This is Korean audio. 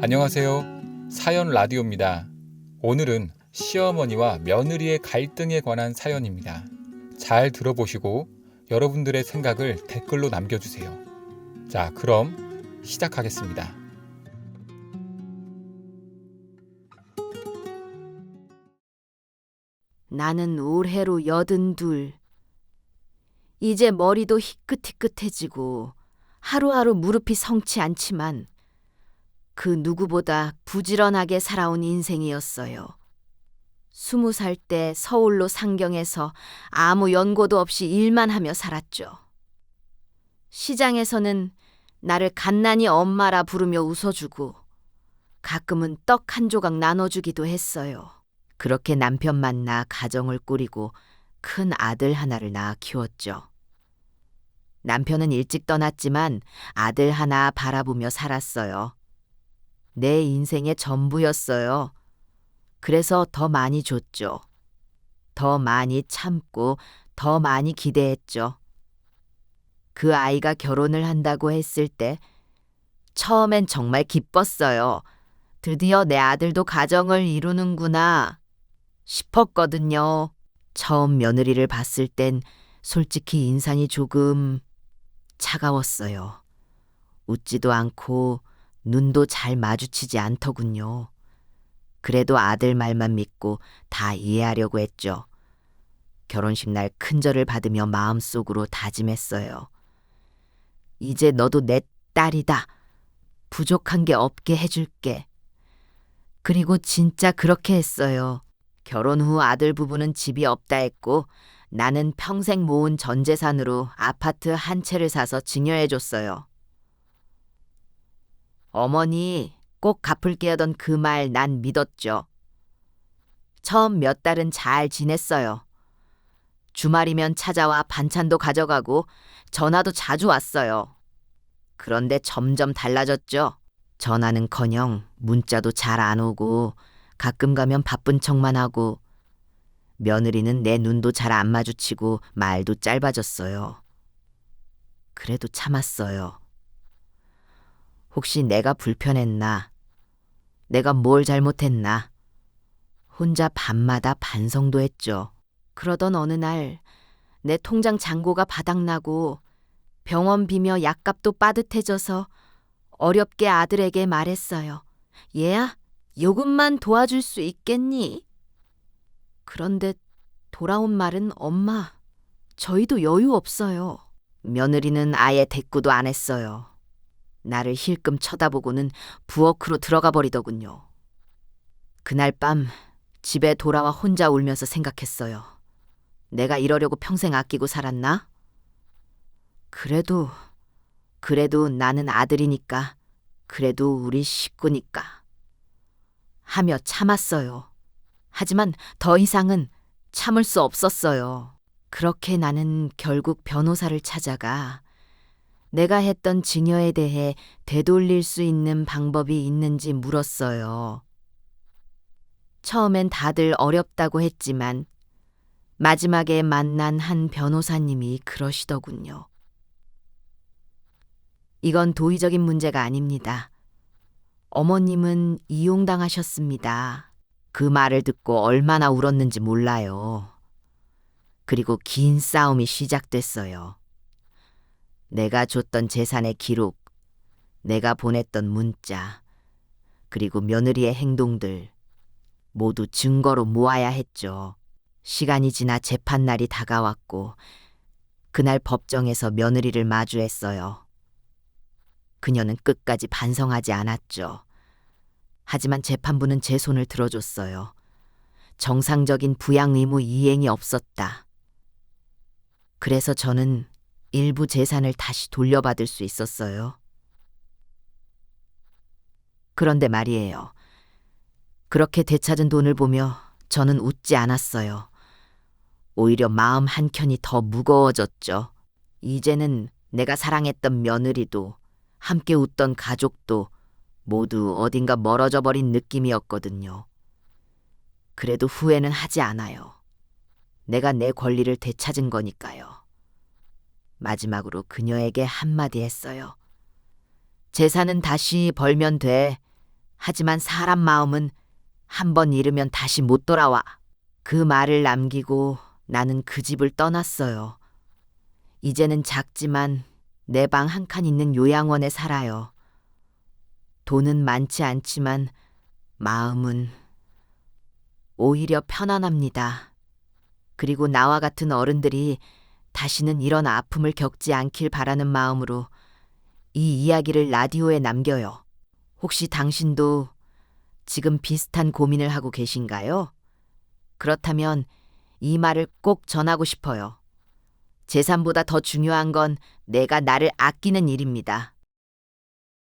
안녕하세요. 사연 라디오입니다. 오늘은 시어머니와 며느리의 갈등에 관한 사연입니다. 잘 들어보시고 여러분들의 생각을 댓글로 남겨주세요. 자, 그럼 시작하겠습니다. 나는 올해로 여든 둘. 이제 머리도 희끗희끗해지고 하루하루 무릎이 성치 않지만 그 누구보다 부지런하게 살아온 인생이었어요. 스무 살 때 서울로 상경해서 아무 연고도 없이 일만 하며 살았죠. 시장에서는 나를 갓난이 엄마라 부르며 웃어주고 가끔은 떡 한 조각 나눠주기도 했어요. 그렇게 남편 만나 가정을 꾸리고 큰 아들 하나를 낳아 키웠죠. 남편은 일찍 떠났지만 아들 하나 바라보며 살았어요. 내 인생의 전부였어요. 그래서 더 많이 줬죠. 더 많이 참고 더 많이 기대했죠. 그 아이가 결혼을 한다고 했을 때 처음엔 정말 기뻤어요. 드디어 내 아들도 가정을 이루는구나 싶었거든요. 처음 며느리를 봤을 땐 솔직히 인상이 조금 차가웠어요. 웃지도 않고 눈도 잘 마주치지 않더군요. 그래도 아들 말만 믿고 다 이해하려고 했죠. 결혼식 날 큰절을 받으며 마음속으로 다짐했어요. 이제 너도 내 딸이다. 부족한 게 없게 해줄게. 그리고 진짜 그렇게 했어요. 결혼 후 아들 부부는 집이 없다 했고 나는 평생 모은 전 재산으로 아파트 한 채를 사서 증여해 줬어요. 어머니 꼭 갚을게 하던 그 말 난 믿었죠. 처음 몇 달은 잘 지냈어요. 주말이면 찾아와 반찬도 가져가고 전화도 자주 왔어요. 그런데 점점 달라졌죠. 전화는커녕 문자도 잘 안 오고 가끔 가면 바쁜 척만 하고 며느리는 내 눈도 잘 안 마주치고 말도 짧아졌어요. 그래도 참았어요. 혹시 내가 불편했나? 내가 뭘 잘못했나? 혼자 밤마다 반성도 했죠. 그러던 어느 날 내 통장 잔고가 바닥나고 병원 비며 약값도 빠듯해져서 어렵게 아들에게 말했어요. 얘야, 요금만 도와줄 수 있겠니? 그런데 돌아온 말은 엄마, 저희도 여유 없어요. 며느리는 아예 대꾸도 안 했어요. 나를 힐끔 쳐다보고는 부엌으로 들어가 버리더군요. 그날 밤 집에 돌아와 혼자 울면서 생각했어요. 내가 이러려고 평생 아끼고 살았나? 그래도, 그래도 나는 아들이니까, 그래도 우리 식구니까. 하며 참았어요. 하지만 더 이상은 참을 수 없었어요. 그렇게 나는 결국 변호사를 찾아가 내가 했던 증여에 대해 되돌릴 수 있는 방법이 있는지 물었어요. 처음엔 다들 어렵다고 했지만 마지막에 만난 한 변호사님이 그러시더군요. 이건 도의적인 문제가 아닙니다. 어머님은 이용당하셨습니다. 그 말을 듣고 얼마나 울었는지 몰라요. 그리고 긴 싸움이 시작됐어요. 내가 줬던 재산의 기록, 내가 보냈던 문자, 그리고 며느리의 행동들 모두 증거로 모아야 했죠. 시간이 지나 재판날이 다가왔고 그날 법정에서 며느리를 마주했어요. 그녀는 끝까지 반성하지 않았죠. 하지만 재판부는 제 손을 들어줬어요. 정상적인 부양 의무 이행이 없었다. 그래서 저는 일부 재산을 다시 돌려받을 수 있었어요. 그런데 말이에요. 그렇게 되찾은 돈을 보며 저는 웃지 않았어요. 오히려 마음 한켠이 더 무거워졌죠. 이제는 내가 사랑했던 며느리도 함께 웃던 가족도 모두 어딘가 멀어져 버린 느낌이었거든요. 그래도 후회는 하지 않아요. 내가 내 권리를 되찾은 거니까요. 마지막으로 그녀에게 한마디 했어요. 재산은 다시 벌면 돼. 하지만 사람 마음은 한 번 잃으면 다시 못 돌아와. 그 말을 남기고 나는 그 집을 떠났어요. 이제는 작지만 내 방 한 칸 있는 요양원에 살아요. 돈은 많지 않지만 마음은 오히려 편안합니다. 그리고 나와 같은 어른들이 다시는 이런 아픔을 겪지 않길 바라는 마음으로 이 이야기를 라디오에 남겨요. 혹시 당신도 지금 비슷한 고민을 하고 계신가요? 그렇다면 이 말을 꼭 전하고 싶어요. 재산보다 더 중요한 건 내가 나를 아끼는 일입니다.